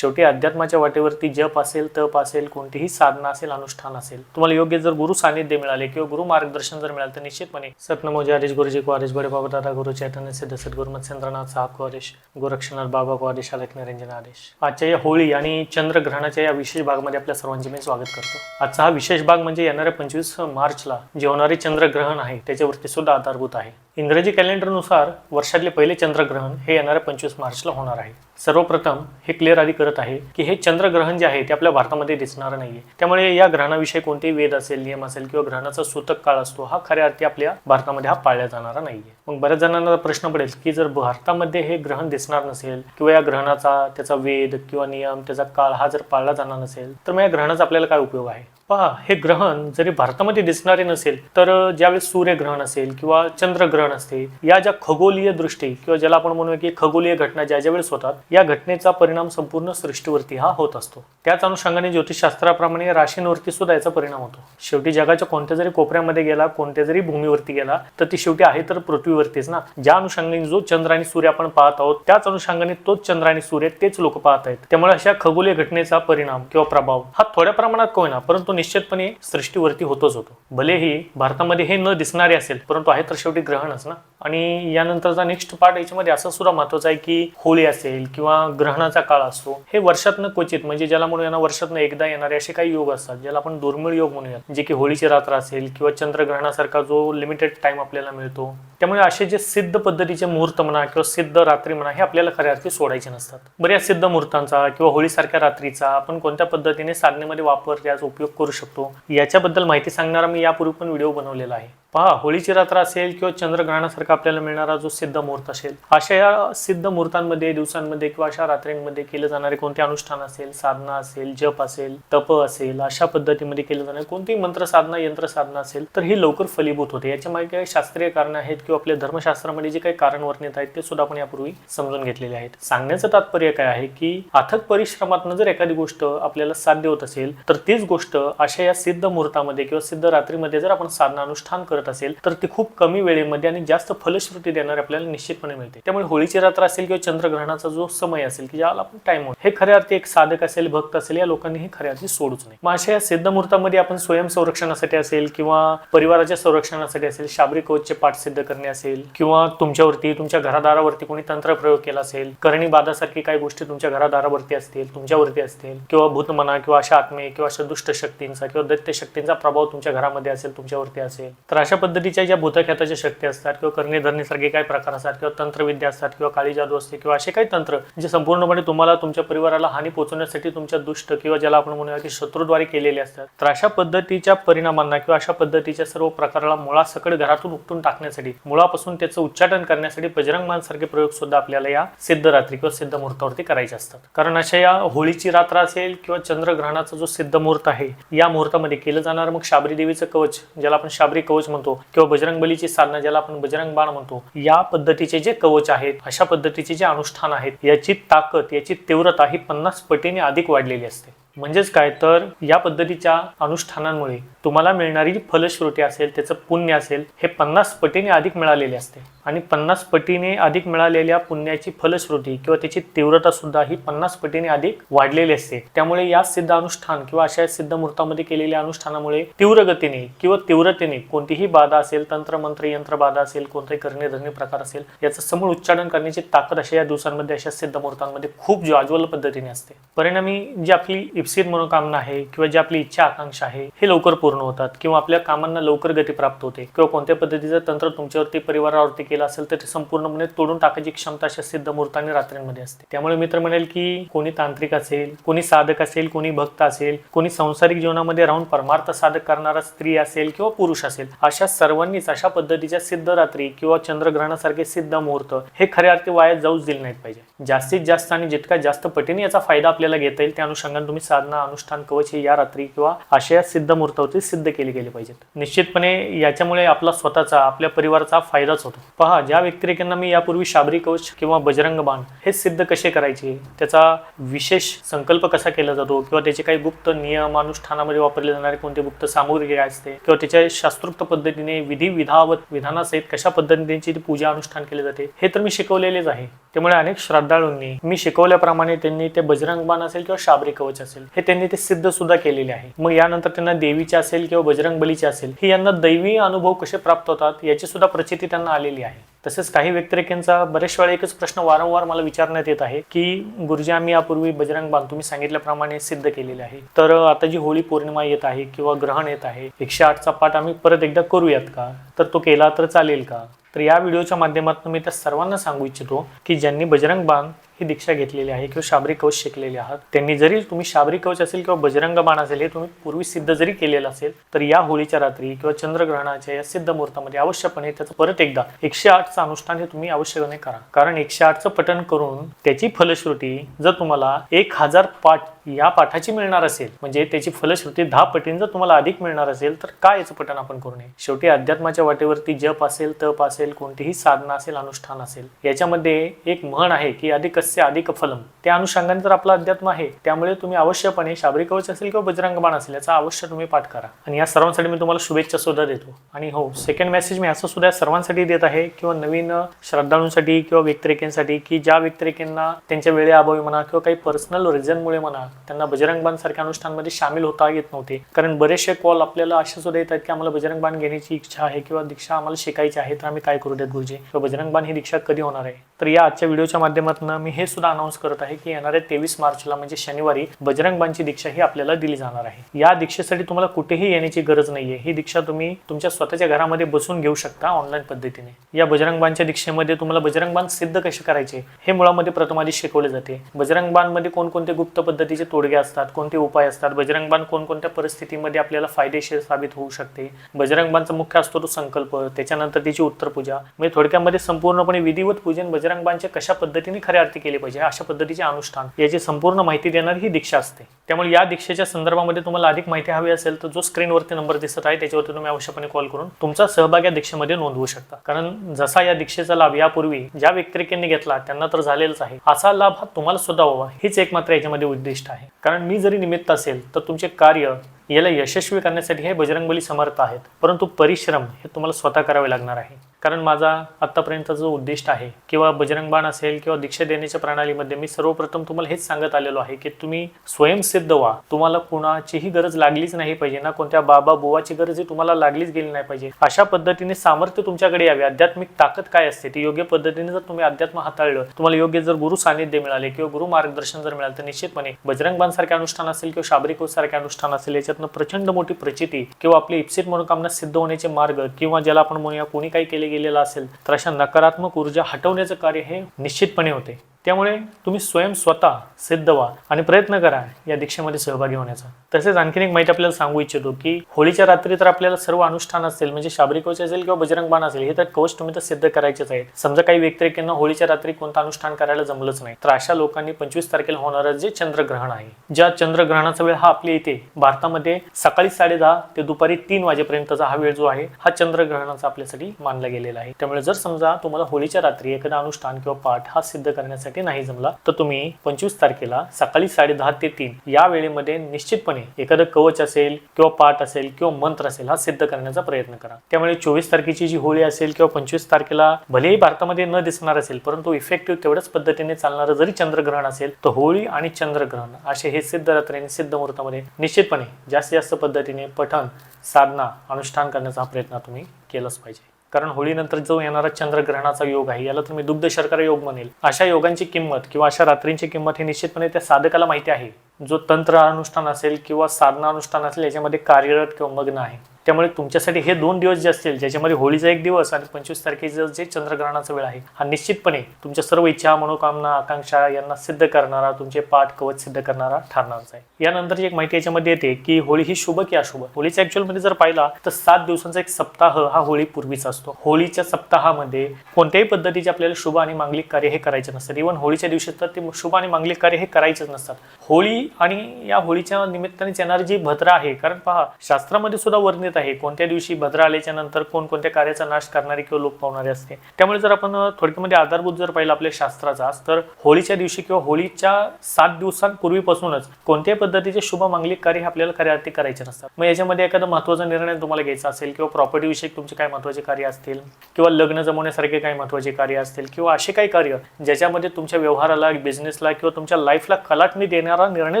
शेवटी अध्यात्माच्या वाटेवरती जप असेल तप असेल कोणतीही साधना असेल अनुष्ठान असेल तुम्हाला योग्य जर गुरु सानिध्य मिळाले किंवा गुरु मार्गदर्शन जर मिळालं तर निश्चितपणे सतनमोजी हरीश गुरुजी को हरीश बडे बाबा दादा गुरु चैतन्य सिद्ध सद्गुरु मत्स्येंद्रनाथ साहब को हरीश गोरक्षनाथ बाबा को हरीश अलक निरंजन आदेश. आजच्या या होळी आणि चंद्रग्रहणाच्या या विशेष भागमध्ये आपल्या सर्वांचे मी स्वागत करतो. आजचा हा विशेष भाग म्हणजे येणाऱ्या पंचवीस मार्चला जे होणारे चंद्रग्रहण आहे त्याच्यावरती सुद्धा आधारभूत आहे. इंग्रजी कॅलेंडरनुसार वर्षातले पहिले चंद्रग्रहण हे येणाऱ्या पंचवीस मार्चला होणार आहे. सर्वप्रथम हे क्लिअर आधी करत आहे की हे चंद्रग्रहण जे आहे ते आपल्या भारतामध्ये दिसणार नाहीये. त्यामुळे या ग्रहणाविषयी कोणतेही वेद असेल नियम असेल किंवा ग्रहणाचा सूतक काळ असतो हा खऱ्या अर्थी आपल्या भारतामध्ये हा पाळला जाणारा नाहीये. मग बऱ्याच जणांना प्रश्न पडेल की जर भारतामध्ये हे ग्रहण दिसणार नसेल किंवा या ग्रहणाचा त्याचा वेद किंवा नियम त्याचा काळ हा जर पाळला जाणार नसेल तर मग या ग्रहणाचा आपल्याला काय उपयोग आहे? पहा हे ग्रहण जरी भारतामध्ये दिसणारे नसेल तर ज्यावेळेस सूर्यग्रहण असेल किंवा चंद्रग्रहण असते या ज्या खगोलीय दृष्टी किंवा ज्याला आपण म्हणूया की खगोलीय घटना ज्या ज्या वेळेस होतात या घटनेचा परिणाम संपूर्ण सृष्टीवरती हा होत असतो. त्याच अनुषंगाने ज्योतिषशास्त्राप्रमाणे राशींवरती सुद्धा याचा परिणाम होतो. शेवटी जगाच्या कोणत्या जरी कोपऱ्यामध्ये गेला कोणत्या जरी भूमीवरती गेला तर ती शेवटी आहे तर पृथ्वीवरतीच ना. ज्या अनुषंगाने जो चंद्र आणि सूर्य आपण पाहत आहोत त्याच अनुषंगाने तोच चंद्र आणि सूर्य तेच लोक पाहत आहेत. त्यामुळे अशा खगोलीय घटनेचा परिणाम किंवा प्रभाव हा थोड्या प्रमाणात का होईना परंतु निश्चितपणे सृष्टीवरती होतोच होतो. भलेही भारतामध्ये हे न दिसणारे असेल परंतु आहे तर शेवटी ग्रहणच ना? आणि यानंतरचा नेक्स्ट पार्ट याच्यामध्ये असं सुद्धा महत्वाचं आहे की होळी असेल किंवा ग्रहणाचा काळ असतो हे वर्षातनं क्वचित म्हणजे ज्याला म्हणूया यांना वर्षातनं एकदा येणारे असे काही योग असतात ज्याला आपण दुर्मिळ योग म्हणूयात जे की होळीची रात्र असेल किंवा चंद्रग्रहणासारखा जो लिमिटेड टाइम आपल्याला मिळतो. त्यामुळे असे जे सिद्ध पद्धतीचे मुहूर्त म्हणा किंवा सिद्ध रात्री म्हणा हे आपल्याला खऱ्या अर्थी सोडायचे नसतात. बऱ्याच सिद्ध मुहूर्तांचा किंवा होळीसारख्या रात्रीचा आपण कोणत्या पद्धतीने साधनेमध्ये वापर याचा उपयोग करू शकतो. याच्याबद्दल माहिती सांगणारा मी यापूर्वी पण व्हिडिओ बनवलेला आहे. पहा होळीची रात्र असेल किंवा चंद्रग्रहणासारखा आपल्याला मिळणारा जो सिद्ध मुहूर्त असेल अशा या सिद्ध मुहूर्तांमध्ये दिवसांमध्ये किंवा अशा रात्रींमध्ये केले जाणारे कोणते अनुष्ठान असेल साधना असेल जप असेल तप असेल अशा पद्धतीमध्ये केले जाणारे कोणतीही मंत्र साधना यंत्र साधना असेल तर ही लवकर फलीभूत होते. याच्या मागे काही शास्त्रीय कारण आहेत किंवा आपल्या धर्मशास्त्रामध्ये जे काही कारण वर्णित आहेत ते सुद्धा आपण यापूर्वी समजून घेतलेले आहेत. सांगण्याचं तात्पर्य काय आहे की अथक परिश्रमातनं जर एखादी गोष्ट आपल्याला साध्य होत असेल तर तीच गोष्ट अशा या सिद्ध मुहूर्तामध्ये किंवा सिद्ध रात्रीमध्ये जर आपण साधना अनुष्ठान करत असेल तर ती खूप कमी वेळेमध्ये आणि जास्त फलश्रुती देणारे आपल्याला निश्चितपणे मिळते. त्यामुळे होळीची रात्र असेल किंवा चंद्रग्रहणाचा जो समय असेल की ज्याला आपण टाइम हे खऱ्या अर्थी एक साधक असेल भक्त असेल या लोकांनी हे खऱ्या अर्थी सोडूच नाही मग अशा या सिद्ध मुहूर्तामध्ये आपण स्वयं संरक्षणासाठी असेल किंवा परिवाराच्या संरक्षणासाठी असेल शाबरी कवचचे पाठ सिद्ध करणे असेल किंवा तुमच्यावरती तुमच्या घरादारावरती कोणी तंत्र प्रयोग केला असेल करणी बाधासारखी काही गोष्टी तुमच्या घरादारावरती असतील तुमच्यावरती असतील किंवा भूत म्हणा किंवा अशा आत्मे किंवा अशा दुष्ट शक्तींचा किंवा दैत्य शक्तींचा प्रभाव तुमच्या घरामध्ये असेल तुमच्यावरती असेल तर अशा पद्धतीच्या ज्या भूतख्याताच्या शक्ती असतात किंवा कर्णधरणीसारखे काही प्रकार असतात किंवा तंत्रविद्या असतात किंवा काळी जादू असते किंवा असे काही तंत्र जे संपूर्णपणे तुम्हाला तुमच्या परिवाराला हानी पोहोचवण्यासाठी तुमच्या दुष्ट किंवा ज्याला आपण म्हणूया की शत्रूद्वारे केलेले असतात. तर अशा पद्धतीच्या परिणामांना किंवा अशा पद्धतीच्या सर्व प्रकाराला मुळासकट घरातून उपटून टाकण्यासाठी मुळापासून त्याचं उच्चाटन करण्यासाठी बजरंग मानसारखे प्रयोग सुद्धा आपल्याला या सिद्ध रात्री किंवा सिद्ध मुहूर्तावरती करायचे असतात. कारण अशा या होळीची रात्र असेल किंवा चंद्रग्रहणाचा जो सिद्ध मुहूर्त आहे या मुहूर्तामध्ये केलं जाणार. मग शाबरी देवीचं कवच ज्याला आपण शाबरी कवच म्हणतो किंवा बजरंग बलीची साधना ज्याला आपण बजरंग बाण म्हणतो या पद्धतीचे जे कवच आहेत अशा पद्धतीचे जे अनुष्ठान आहेत याची ताकद याची तीव्रता ही पन्नास पटीने अधिक वाढलेली असते. म्हणजेच काय? तर या पद्धतीच्या अनुष्ठानांमुळे तुम्हाला मिळणारी फलश्रुती असेल त्याचं पुण्य असेल हे पन्नास पटीने अधिक मिळालेले असते. आणि पन्नास पटीने अधिक मिळालेल्या पुण्याची फलश्रुती किंवा त्याची तीव्रता सुद्धा ही पन्नास पटीने अधिक वाढलेली असते. त्यामुळे या सिद्ध अनुष्ठान किंवा अशा सिद्ध मुहूर्तामध्ये केलेल्या अनुष्ठानामुळे तीव्र गतीने किंवा तीव्रतेने कोणतीही बाधा असेल तंत्र मंत्र यंत्र बाधा असेल कोणताही करणे धरणे प्रकार असेल याचं समूळ उच्चारण करण्याची ताकद अशा या दिवसांमध्ये अशा सिद्ध मुहूर्तांमध्ये खूप ज्वाज्वल पद्धतीने असते. परिणामी जी आपली इप्सित मनोकामना आहे किंवा जी आपली इच्छा आकांक्षा आहे हे लवकर पूर्ण होतात किंवा आपल्या कामांना लवकर गती प्राप्त होते किंवा कोणत्या पद्धतीचं तंत्र तुमच्यावरती परिवारावरती केलं असेल तर ते संपूर्णपणे तोडून टाकायची क्षमता अशा सिद्ध मुहूर्ताने रात्रींमध्ये असते. त्यामुळे मित्र म्हणेल की कोणी तांत्रिक असेल कोणी साधक असेल कोणी भक्त असेल कोणी सांसारिक जीवनामध्ये राहून परमार्थ साधक करणारा स्त्री असेल किंवा पुरुष असेल अशा सर्वांनीच अशा पद्धतीच्या सिद्ध रात्री किंवा चंद्रग्रहणासारखे सिद्ध मुहूर्त हे खऱ्या अर्थी वाया जाऊच दिले नाहीत पाहिजे. जास्तीत जास्त आणि जितका जास्त पटीने याचा फायदा आपल्याला घेता येईल त्या अनुषंगाने तुम्ही साधना अनुष्ठान कवच हे या रात्री किंवा अशा सिद्ध मुहूर्तावरती सिद्ध केले गेले पाहिजेत. निश्चितपणे याच्यामुळे आपला स्वतःचा आपल्या परिवाराचा फायदाच होतो. पहा ज्या व्यतिरेकांना मी यापूर्वी शाबरी कवच किंवा बजरंग बाण हे सिद्ध कसे करायचे? त्याचा विशेष संकल्प कसा केला जातो? किंवा त्याचे काही गुप्त नियम अनुष्ठानामध्ये वापरले जाणारे कोणते गुप्त सामग्री काय असते? किंवा त्याच्या शास्त्रोक्त पद्धतीने विधी विधावत विधानासहित कशा पद्धतीने ती पूजा अनुष्ठान केले जाते? हे तर मी शिकवलेलेच आहे. त्यामुळे अनेक श्रद्धाळूंनी मी शिकवल्याप्रमाणे त्यांनी ते बजरंग बाण असेल किंवा शाबरी कवच असेल. हे त्यांनी ते सिद्ध सुद्धा केलेले आहे. मग यानंतर त्यांना देवीचे असेल किंवा बजरंग बलीचे असेल हे यांना दैवी अनुभव कसे प्राप्त होतात याची सुद्धा प्रचिती त्यांना आलेली आहे. तसेच काही व्यतिरेकांचा बरेच वेळा एकच प्रश्न वारंवार मला विचारण्यात येत आहे की गुरुजी आम्ही यापूर्वी बजरंग बांध तुम्ही सांगितल्याप्रमाणे सिद्ध केलेले आहे. तर आता जी होळी पौर्णिमा येत आहे किंवा ग्रहण येत आहे एकशे आठचा पाठ आम्ही परत एकदा करूयात का? तर तो केला तर चालेल का? तर या व्हिडिओच्या माध्यमातून मी त्या सर्वांना सांगू इच्छितो की ज्यांनी बजरंग बांध ही दीक्षा घेतलेली आहे किंवा शाबरी कवच शिकलेले आहात. त्यांनी जरी तुम्ही शाबरी कवच असेल किंवा बजरंग बाण असेल हे तुम्ही पूर्वी सिद्ध जरी केलेलं असेल तर या होळीच्या रात्री किंवा चंद्रग्रहणाच्या या सिद्ध मुहूर्तामध्ये अवश्यपणे त्याचं परत एकदा एकशे आठचं अनुष्ठान हे तुम्ही अवश्यपणे करा. कारण एकशे आठचं पठण करून त्याची फलश्रुती जर तुम्हाला एक हजार पाठ या पाठाची मिळणार असेल म्हणजे त्याची फलश्रुती दहा पटीन जर तुम्हाला अधिक मिळणार असेल तर काय याचं पठण आपण करू नये? शेवटी अध्यात्माच्या वाटेवरती जप असेल तप असेल कोणतीही साधना असेल अनुष्ठान असेल याच्यामध्ये एक म्हण आहे की अधिक अधिकस्य अधिक फलम. त्या अनुषंगाने तर आपला अध्यात्म आहे. त्यामुळे तुम्ही अवश्यपणे शाबरीकवच असेल किंवा बजरंग बाण असेल याचा अवश्य तुम्ही पाठ करा. आणि या सर्वांसाठी मी तुम्हाला शुभेच्छा सुद्धा देतो. आणि हो सेकंड मेसेज मी असं सुद्धा सर्वांसाठी देत आहे किंवा नवीन श्रद्धाळूंसाठी किंवा व्यक्तिरेकेंसाठी की ज्या व्यक्तिरेकेंना त्यांच्या वेळेअभावी म्हणा किंवा काही पर्सनल रिझनमुळे म्हणा त्यांना बजरंग बाण सारख्या अनुष्ठानमध्ये सामील होता येत नव्हते. कारण बरेचसे कॉल आपल्याला असे सुद्धा येतात की आम्हाला बजरंग बाण घेण्याची इच्छा आहे किंवा दीक्षा आम्हाला शिकायची आहे तर आम्ही काय करू देत गुरुजी? किंवा बजरंग बाण ही दीक्षा कधी होणार आहे? तर या आजच्या व्हिडिओच्या माध्यमातून मी हे सुद्धा अनाऊन्स करत आहे की येणाऱ्या तेवीस मार्चला म्हणजे शनिवारी बजरंगबांची दीक्षा ही आपल्याला दिली जाणार आहे. या दीक्षेसाठी तुम्हाला कुठेही येण्याची गरज नाहीये. ही दीक्षा तुम्ही तुमच्या स्वतःच्या घरामध्ये बसून घेऊ शकता ऑनलाईन पद्धतीने. या बजरंगबांच्या दीक्षेमध्ये तुम्हाला बजरंगबान सिद्ध कसे करायचे हे मुळामध्ये प्रथम आधी शिकवले जाते. बजरंगबाणमध्ये कोणकोणते गुप्त पद्धतीचे तोडगे असतात कोणते उपाय असतात बजरंगबान कोणकोणत्या परिस्थितीमध्ये आपल्याला फायदेशीर साबित होऊ शकते बजरंगबाणचा मुख्य असतो तो संकल्प त्याच्यानंतर त्याची उत्तर पूजा म्हणजे थोडक्यामध्ये संपूर्णपणे विधिवत पूजन बजरंग कशा पद्धतीने खऱ्या अर्थी केले पाहिजे. अशा पद्धतीचे अनुष्ठान याची संपूर्ण माहिती देणारी ही दीक्षा असते. त्यामुळे या दीक्षेच्या संदर्भामध्ये तुम्हाला अधिक माहिती हवी असेल तर जो स्क्रीनवरती नंबर दिसत आहे त्याच्यावरती तुम्ही अवश्यपणे कॉल करून तुमचा सहभाग या दीक्षेमध्ये नोंदवू शकता. कारण जसा या दीक्षेचा लाभ यापूर्वी ज्या व्यक्तिरेखांनी घेतला त्यांना तर झालेलाच आहे. असा लाभ हा तुम्हाला सुद्धा व्हावा हीच एक मात्र याच्यामध्ये उद्दिष्ट आहे. कारण मी जरी निमित्त असेल तर तुमचे कार्य याला यशस्वी करण्यासाठी हे बजरंगबली समर्थ आहेत. परंतु परिश्रम हे तुम्हाला स्वतः करावे लागणार आहे. कारण माझा आत्तापर्यंतचा जो उद्दिष्ट आहे किंवा बजरंगबाण असेल किंवा दीक्षा देण्याच्या प्रणालीमध्ये मी सर्वप्रथम तुम्हाला हेच सांगत आलेलो आहे की तुम्ही स्वयंसिद्ध व्हा. तुम्हाला कुणाचीही गरज लागलीच नाही पाहिजे ना कोणत्या बाबा बुवाची गरज ही तुम्हाला लागलीच गेली नाही पाहिजे. अशा पद्धतीने सामर्थ्य तुमच्याकडे यावे. आध्यात्मिक ताकद काय असते ती योग्य पद्धतीने जर तुम्ही अध्यात्म हाताळलं तुम्हाला योग्य जर गुरु सानिध्य मिळाले किंवा गुरु मार्गदर्शन जर मिळालं तर निश्चितपणे बजरंगबाण सारखे अनुष्ठान असेल किंवा शाबरी सारखे अनुष्ठान असेल याच्यात याच्यातनं प्रचंड मोठी प्रचिती किंवा आपली इप्सित मनोकामना सिद्ध होण्याचे मार्ग किंवा ज्याला आपण म्हणूया कोणी काही केले गेलेलं असेल तर अशा नकारात्मक ऊर्जा हटवण्याचं कार्य हे निश्चितपणे होते. त्यामुळे तुम्ही स्वयं स्वतः सिद्ध व्हा आणि प्रयत्न करा या दीक्षेमध्ये सहभागी होण्याचा. तसेच आणखीन एक माहिती आपल्याला सांगू इच्छितो की होळीच्या रात्री तर आपल्याला सर्व अनुष्ठान असेल म्हणजे शाबरी कवच असेल किंवा बजरंग बाण असेल हे तर कवच तुम्ही तर सिद्ध करायचेच आहे समजा काही व्यक्तिरेखांना होळीच्या रात्री कोणतं अनुष्ठान करायला जमलंच नाही. तर अशा लोकांनी पंचवीस तारखेला होणारं जे चंद्रग्रहण आहे ज्या चंद्रग्रहणाचा वेळ हा आपल्या इथे भारतामध्ये सकाळी साडे दहा ते दुपारी तीन वाजेपर्यंतचा हा वेळ जो आहे हा चंद्रग्रहणाचा आपल्यासाठी मानला गेलेला आहे. त्यामुळे जर समजा तुम्हाला होळीच्या रात्री एखादा अनुष्ठान किंवा पाठ हा सिद्ध करण्यासाठी नाही जमला तर तुम्ही पंचवीस तारखेला सकाळी साडे दहा ते तीन या वेळेमध्ये निश्चितपणे एखादं कवच असेल किंवा पाठ असेल किंवा मंत्र असेल हा सिद्ध करण्याचा प्रयत्न करा. त्यामुळे चोवीस तारखेची जी होळी असेल किंवा पंचवीस तारखेला भलेही भारतामध्ये न दिसणार असेल परंतु इफेक्टिव्ह तेवढ्याच पद्धतीने चालणारं जरी चंद्रग्रहण असेल तर होळी आणि चंद्रग्रहण असे हे सिद्ध रात्री आणि सिद्ध मुहूर्तामध्ये निश्चितपणे जास्तीत जास्त पद्धतीने पठण साधना अनुष्ठान करण्याचा प्रयत्न तुम्ही केलाच पाहिजे. कारण होळीनंतर जो येणारा चंद्रग्रहणाचा योग आहे याला तुम्ही दुग्ध शर्करा योग म्हणेल. अशा योगांची किंमत किंवा अशा रात्रींची किंमत हे निश्चितपणे त्या साधकाला माहिती आहे. जो तंत्र अनुष्ठान असेल किंवा साधना अनुष्ठान असेल याच्यामध्ये कार्यरत किंवा मग्न आहे. त्यामुळे तुमच्यासाठी हे दोन दिवस जे असतील ज्याच्यामध्ये होळीचा एक दिवस आणि पंचवीस तारखेचं जे चंद्रग्रहणाचा वेळ आहे हा निश्चितपणे तुमच्या सर्व इच्छा मनोकामना आकांक्षा यांना सिद्ध करणारा तुमचे पाठ कवच सिद्ध करणारा ठरणारच आहे. यानंतरची एक माहिती याच्यामध्ये येते की होळी ही शुभ की अशुभ? होळीच्या ऍक्च्युअलमध्ये जर पाहिला तर सात दिवसांचा एक सप्ताह हा होळी पूर्वीचा असतो. होळीच्या सप्ताहामध्ये कोणत्याही पद्धतीचे आपल्याला शुभ आणि मांगलिक कार्य हे करायचे नसतात. इव्हन होळीच्या दिवशी तर ते शुभ आणि मांगलिक कार्य हे करायचेच नसतात. होळी आणि या होळीच्या निमित्ताने येणारी जी भद्रा आहे कारण पहा शास्त्रामध्ये सुद्धा वर्णित आहे. कोणत्या दिवशी भद्रा आल्याच्यानंतर कोणकोणत्या कार्याचा नाश करणारी किंवा लोप पावणारी असते. त्यामुळे जर आपण थोडक्यामध्ये आधारभूत जर पाहिलं आपल्या शास्त्राचा तर होळीच्या दिवशी किंवा होळीच्या सात दिवसांपूर्वीपासूनच कोणत्याही पद्धतीचे शुभ मांगलिक कार्य हे आपल्याला कार्यार्थी करायचे नसतात. मग याच्यामध्ये एखादा महत्त्वाचा निर्णय तुम्हाला घ्यायचा असेल किंवा प्रॉपर्टी विषयक तुमचे काय महत्त्वाचे कार्य असतील किंवा लग्न जमवण्यासारखे काही महत्त्वाचे कार्य असतील किंवा असे काही कार्य ज्याच्यामध्ये तुमच्या व्यवहाराला बिझनेसला किंवा तुमच्या लाईफला कलाटणी देणारा निर्णय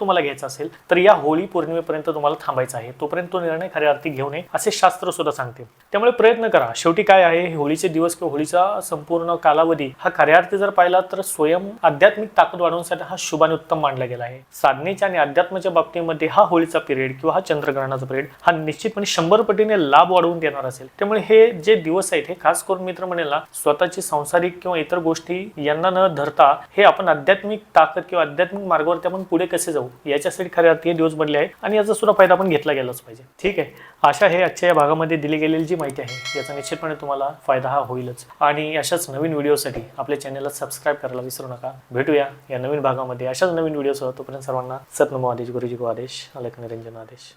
तुम्हाला घ्यायचा असेल तर या होळी पौर्णिमेपर्यंत तुम्हाला थांबायचा आहे. तोपर्यंत तो निर्णय खऱ्या अर्थी घेऊन नये असे शास्त्र सुद्धा सांगते. त्यामुळे प्रयत्न करा. शेवटी काय आहे होळीचे दिवस किंवा होळीचा संपूर्ण कालावधी हा खऱ्यार्थी जर पाहिला तर स्वयं आध्यात्मिक ताकद वाढवण्यासाठी हा शुभाने उत्तम मानला गेला आहे. साधनेच्या आणि अध्यात्माच्या बाबतीमध्ये हा होळीचा पिरियड किंवा हा चंद्रग्रहणाचा पिरियड हा निश्चितपणे शंभर पटीने लाभ वाढवून देणार असेल. त्यामुळे हे जे दिवस आहेत हे खास करून मित्र म्हणेल स्वतःची सांसारिक किंवा इतर गोष्टी यांना न धरता हे आपण आध्यात्मिक ताकद किंवा आध्यात्मिक मार्गावरती आपण पुढे कसे जाऊ याच्यासाठी खऱ्या अर्थी हे दिवस बनले आहे आणि याचा सुद्धा फायदा आपण घेतला गेलाच पाहिजे. ठीक आहे? अशा हे आजच्या या भागामध्ये दिली गेलेली जी माहिती आहे याचा निश्चितपणे तुम्हाला फायदा हा होईलच. आणि अशाच नवीन व्हिडिओसाठी आपल्या चॅनलला सबस्क्राईब करायला विसरू नका. भेटूया या नवीन भागामध्ये. अशाच नवीन व्हिडिओसह तोपर्यंत सर्वांना सतनमो आदेश गुरुजी को आदेश अलक निरंजन आदेश.